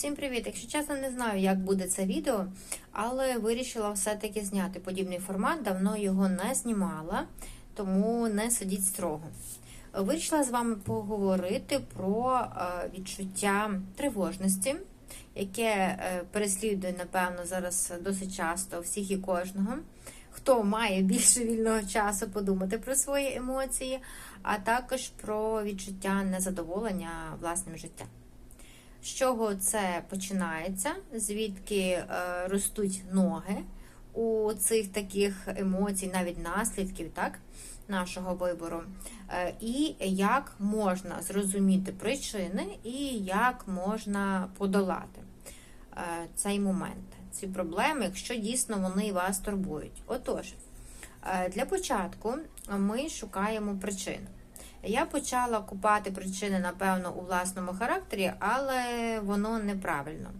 Всім привіт! Якщо чесно, не знаю, як буде це відео, але вирішила все-таки зняти подібний формат. Давно його не знімала, тому не сидіть строго. Вирішила з вами поговорити про е, відчуття тривожності, яке е, переслідує, напевно, зараз досить часто всіх і кожного. Хто має більше вільного часу подумати про свої емоції, а також про відчуття незадоволення власним життям. З чого це починається? Звідки е, ростуть ноги у цих таких емоцій, навіть наслідків так, нашого вибору, е, і як можна зрозуміти причини, і як можна подолати е, цей момент, ці проблеми, якщо дійсно вони вас турбують. Отож, для початку ми шукаємо причину. Я почала купати причини, напевно, у власному характері, але воно неправильно.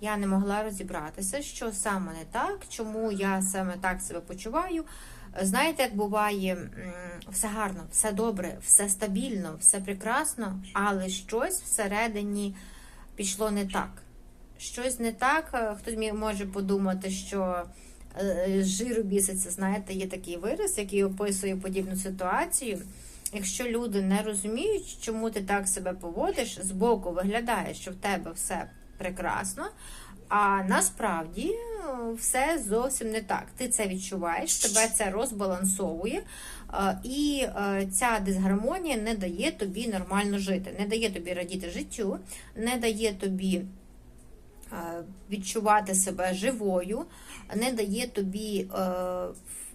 Я не могла розібратися, що саме не так, чому я саме так себе почуваю. Знаєте, як буває, все гарно, все добре, все стабільно, все прекрасно, але щось всередині пішло не так. Щось не так, е, хтось може подумати, що е, жиру біситься, знаєте, є такий вираз, який описує подібну ситуацію. Якщо люди не розуміють, чому ти так себе поводиш, збоку виглядає, що в тебе все прекрасно, а насправді е, все зовсім не так. Ти це відчуваєш, тебе це розбалансовує, е, і е, ця дисгармонія не дає тобі нормально жити, не дає тобі радіти життю, не дає тобі відчувати себе живою, не дає тобі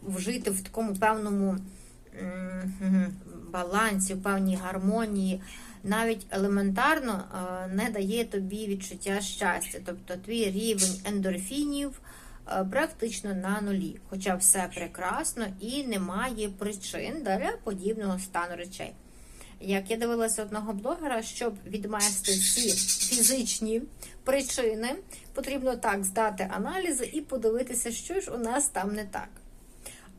вжити в такому певному балансі, в певній гармонії, навіть елементарно е, не дає тобі відчуття щастя. Тобто твій рівень ендорфінів е, практично на нулі, хоча все прекрасно і немає причин для подібного стану речей. Як я дивилася одного блогера, щоб відмести ці фізичні причини, потрібно так здати аналізи і подивитися, що ж у нас там не так.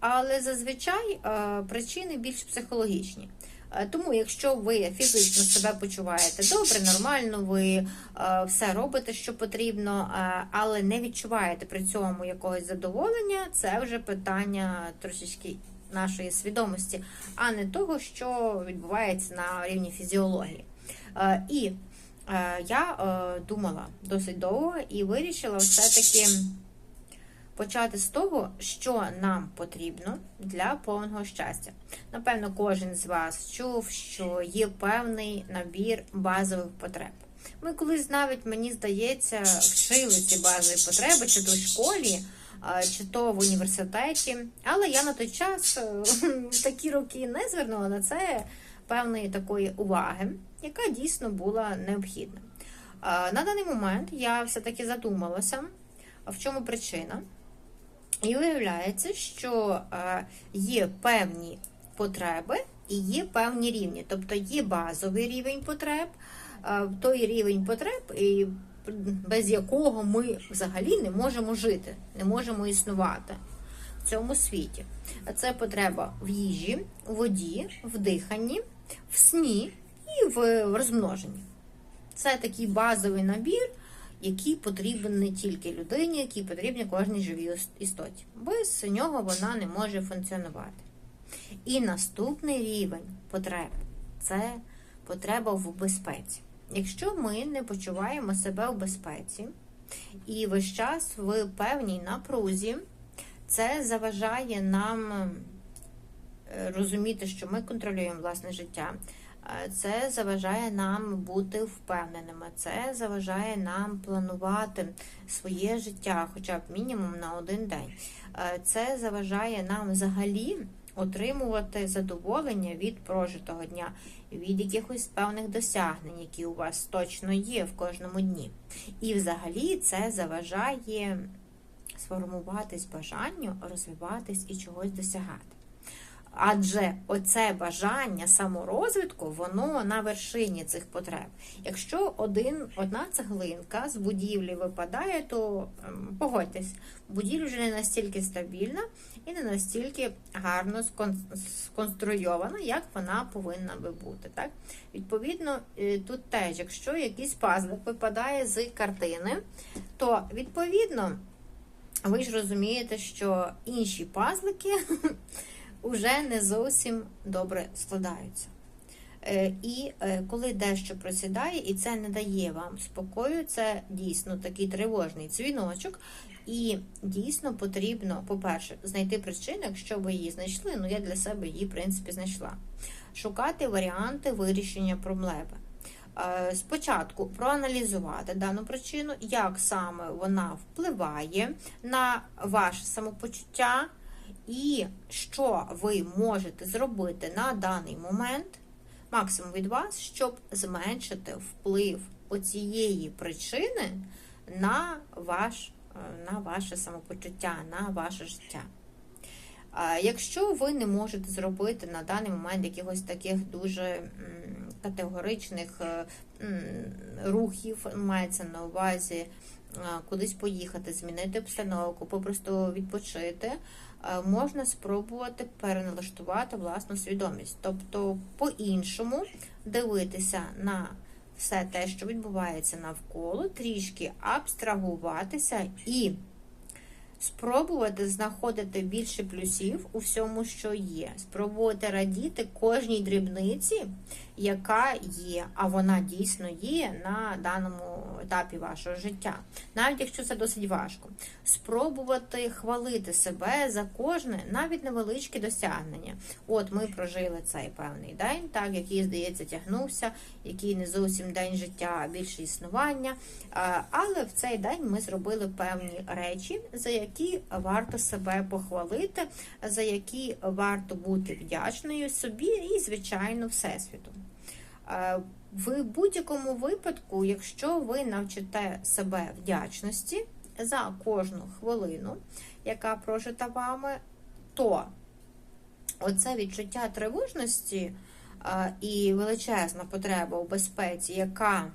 Але зазвичай е, причини більш психологічні. Е, Тому, якщо ви фізично себе почуваєте добре, нормально, ви е, все робите, що потрібно, але не відчуваєте при цьому якогось задоволення, це вже питання трошечки нашої свідомості, а не того, що відбувається на рівні фізіології. І я думала досить довго і вирішила все-таки почати з того, що нам потрібно для повного щастя. Напевно, кожен з вас чув, що є певний набір базових потреб. Ми колись навіть, мені здається, вчили ці базові потреби, чи в школі, чи то в університеті. Але я на той час е, такі роки не звернула на це певної такої уваги, яка дійсно була необхідна. На даний момент я все-таки задумалася, в чому причина. І виявляється, що е, є певні потреби і є певні рівні. Тобто є базовий рівень потреб, е, той рівень потреб, і без якого ми взагалі не можемо жити, не можемо існувати в цьому світі. А Це потреба в їжі, у воді, в диханні, в сні і в розмноженні. Це такий базовий набір, який потрібен не тільки людині, який потрібен кожній живій істоті. Без нього вона не може функціонувати. І наступний рівень потреб це потреба в безпеці. Якщо ми не почуваємо себе в безпеці і весь час в певній напрузі, це заважає нам е, розуміти, що ми контролюємо власне життя. Це заважає нам бути впевненими, це заважає нам планувати своє життя, хоча б мінімум на один день. Це заважає нам взагалі отримувати задоволення від прожитого дня, від якихось певних досягнень, які у вас точно є в кожному дні. І взагалі це заважає сформуватись бажанню розвиватись і чогось досягати. Адже оце бажання саморозвитку, воно на вершині цих потреб. Якщо один, одна цеглинка з будівлі випадає, то ем, погодьтесь, будівля вже не настільки стабільна і не настільки гарно сконструйована, як вона повинна би бути. Так? Відповідно, е, тут теж, якщо якийсь пазлик випадає з картини, то відповідно ви ж розумієте, що інші пазлики вже не зовсім добре складаються. Е, І е, коли дещо просідає, і це не дає вам спокою, це дійсно такий тривожний дзвіночок. І дійсно потрібно, по-перше, знайти причину, якщо ви її знайшли, ну я для себе її, в принципі, знайшла. Шукати варіанти вирішення проблеми. Е, Спочатку проаналізувати дану причину, як саме вона впливає на ваше самопочуття, і що ви можете зробити на даний момент, максимум від вас, щоб зменшити вплив оцієї причини на, ваш, е, на ваше самопочуття, на ваше життя. Якщо ви не можете зробити на даний момент якихось таких дуже категоричних е, рухів, мається на увазі е, кудись поїхати, змінити обстановку, попросту відпочити, можна спробувати переналаштувати власну свідомість, тобто по-іншому дивитися на все те, що відбувається навколо, трішки абстрагуватися і спробувати знаходити більше плюсів у всьому, що є. Спробувати радіти кожній дрібниці, яка є, а вона дійсно є на даному етапі вашого життя, навіть якщо це досить важко. Спробувати хвалити себе за кожне, навіть невеличке досягнення. От ми прожили цей певний день, так який, здається, тягнувся, який не зовсім день життя, а більше існування. Але в цей день ми зробили певні речі, за які варто себе похвалити, за які варто бути вдячною собі і, звичайно, всесвіту. Е, В будь-якому випадку, якщо ви навчите себе вдячності за кожну хвилину, яка прожита вами, то оце відчуття тривожності е, і величезна потреба у безпеці, яка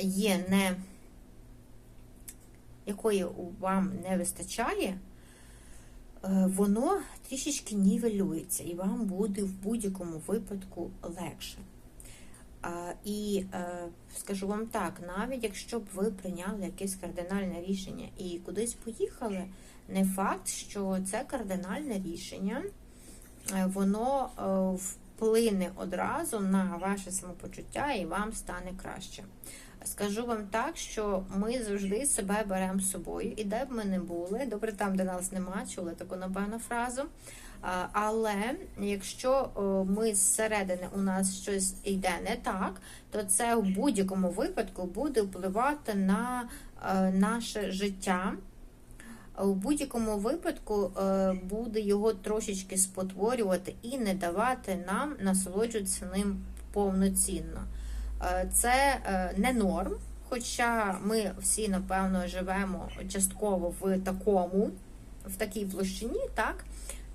є не якої вам не вистачає, е, воно трішечки нівелюється, і вам буде в будь-якому випадку легше. І е, скажу вам так, навіть якщо б ви прийняли якесь кардинальне рішення і кудись поїхали, не факт, що це кардинальне рішення, е, воно е, вплине одразу на ваше самопочуття і вам стане краще. Скажу вам так, що ми завжди себе беремо з собою, і де б ми не були, добре там, де нас нема, чули таку напевно фразу. Але якщо ми зсередини у нас щось йде не так, то це в будь-якому випадку буде впливати на е, наше життя. В будь-якому випадку е, буде його трошечки спотворювати і не давати нам насолоджуватися ним повноцінно. Е, Це не норм, хоча ми всі, напевно, живемо частково в такому, в такій площині, так?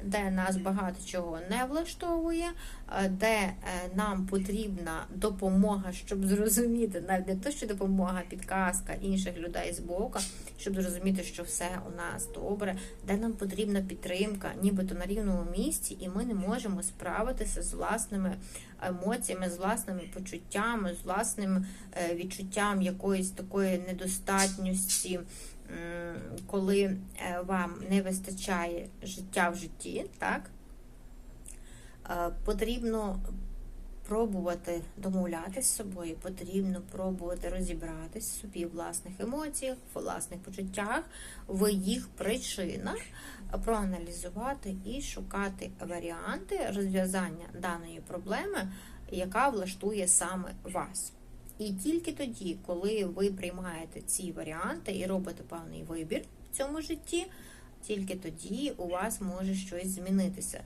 Де нас багато чого не влаштовує, е, де е, нам потрібна допомога, щоб зрозуміти, навіть не то, що допомога, підказка інших людей з боку, щоб зрозуміти, що все у нас добре, де нам потрібна підтримка, нібито на рівному місці, і ми не можемо справитися з власними емоціями, з власними почуттями, з власним е, відчуттям якоїсь такої недостатності коли вам не вистачає життя в житті, так, потрібно пробувати домовлятися з собою, потрібно пробувати розібратись собі в власних емоціях, в власних почуттях, в їх причинах, проаналізувати і шукати варіанти розв'язання даної проблеми, яка влаштує саме вас. І тільки тоді, коли ви приймаєте ці варіанти і робите певний вибір в цьому житті, тільки тоді у вас може щось змінитися.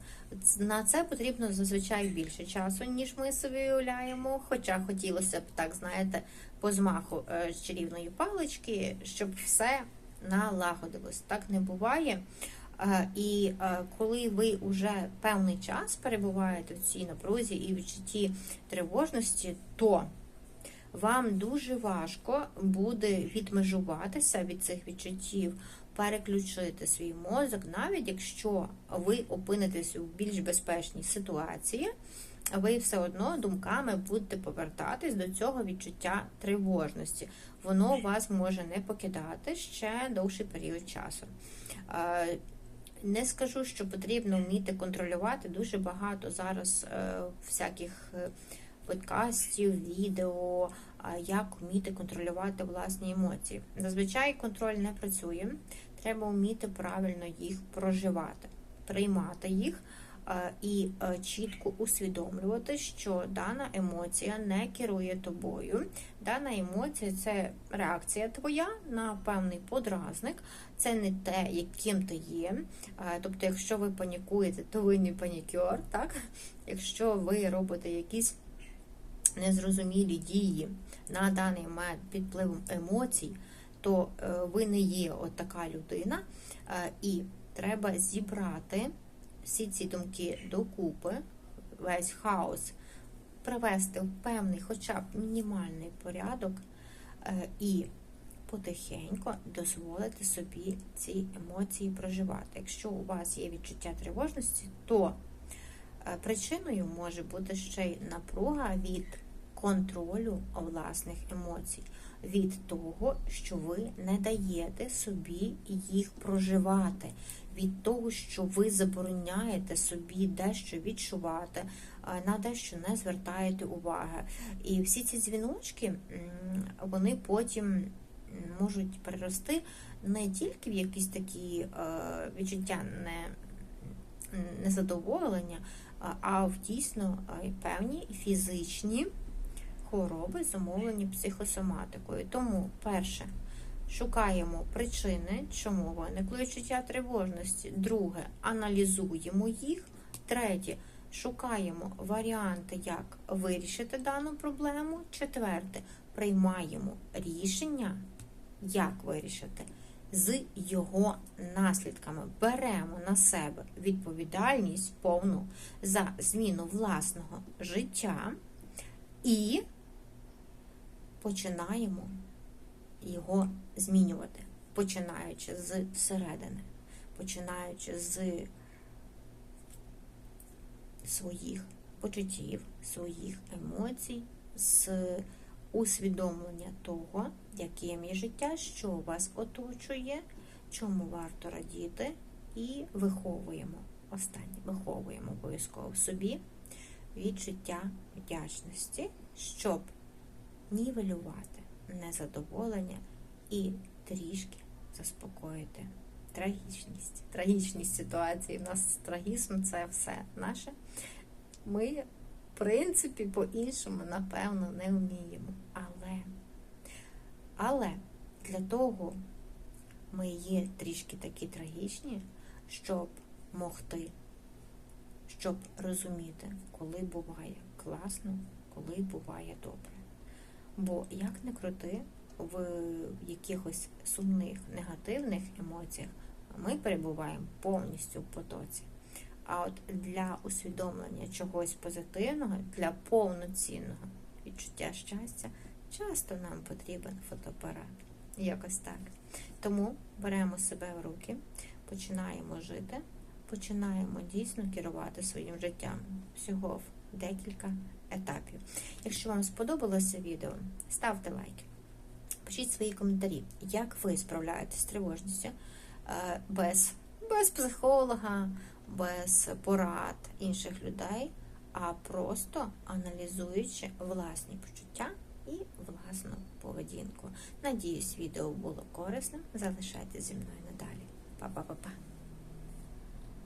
На це потрібно зазвичай більше часу, ніж ми собі уявляємо. Хоча хотілося б так, знаєте, по змаху е, чарівної палички, щоб все налагодилось. Так не буває. Е, І е, коли ви вже певний час перебуваєте в цій напрузі і відчутті тривожності, то вам дуже важко буде відмежуватися від цих відчуттів, переключити свій мозок, навіть якщо ви опинитесь у більш безпечній ситуації, ви все одно думками будете повертатись до цього відчуття тривожності. Воно вас може не покидати ще довший період часу. Е, Не скажу, що потрібно вміти контролювати дуже багато зараз е, всяких е, подкастів, відео, як вміти контролювати власні емоції. Зазвичай контроль не працює. Треба вміти правильно їх проживати, приймати їх і чітко усвідомлювати, що дана емоція не керує тобою. Дана емоція це реакція твоя на певний подразник, це не те, яким ти є. Тобто, якщо ви панікуєте, то ви не панікер, так? Якщо ви робите якісь незрозумілі дії на даний момент під впливом емоцій, то е, ви не є от така людина, Е, і треба зібрати всі ці думки докупи, весь хаос, привести в певний, хоча б мінімальний порядок, е, і потихеньку дозволити собі ці емоції проживати. Якщо у вас є відчуття тривожності, то причиною може бути ще й напруга від контролю власних емоцій, від того, що ви не даєте собі їх проживати, від того, що ви забороняєте собі дещо відчувати, е, на дещо не звертаєте уваги. І всі ці дзвіночки, вони потім можуть перерости не тільки в якісь такі е, відчуття не, незадоволення, а- в дійсно е, певні фізичні хвороби, зумовлені психосоматикою. Тому, перше, шукаємо причини, чому виникли відчуття тривожності. Друге, аналізуємо їх. Третє, шукаємо варіанти, як вирішити дану проблему. Четверте, приймаємо рішення, як вирішити. З його наслідками беремо на себе відповідальність повну за зміну власного життя і починаємо його змінювати, починаючи з середини, починаючи з своїх почуттів, своїх емоцій, з усвідомлення того, яким є життя, що вас оточує, чому варто радіти, і виховуємо останнє, виховуємо обов'язково в собі відчуття вдячності, щоб нівелювати незадоволення і трішки заспокоїти трагічність. Трагічність ситуації. У нас трагізм це все наше. Ми, в принципі, по-іншому, напевно, не вміємо. Але, але для того ми є трішки такі трагічні, щоб могти, щоб розуміти, коли буває класно, коли буває добре. Бо як не крути, в якихось сумних, негативних емоціях ми перебуваємо повністю в потоці. А от для усвідомлення чогось позитивного, для повноцінного відчуття щастя, часто нам потрібен фотоапарат. Якось так. Тому беремо себе в руки, починаємо жити, починаємо дійсно керувати своїм життям всього декілька етапів. Якщо вам сподобалося відео, ставте лайки. Пишіть свої коментарі, як ви справляєтесь з тривожністю е, без, без психолога, без порад інших людей, а просто аналізуючи власні почуття і власну поведінку. Надіюсь, відео було корисним. Залишайтеся зі мною надалі. Па-па-па-па.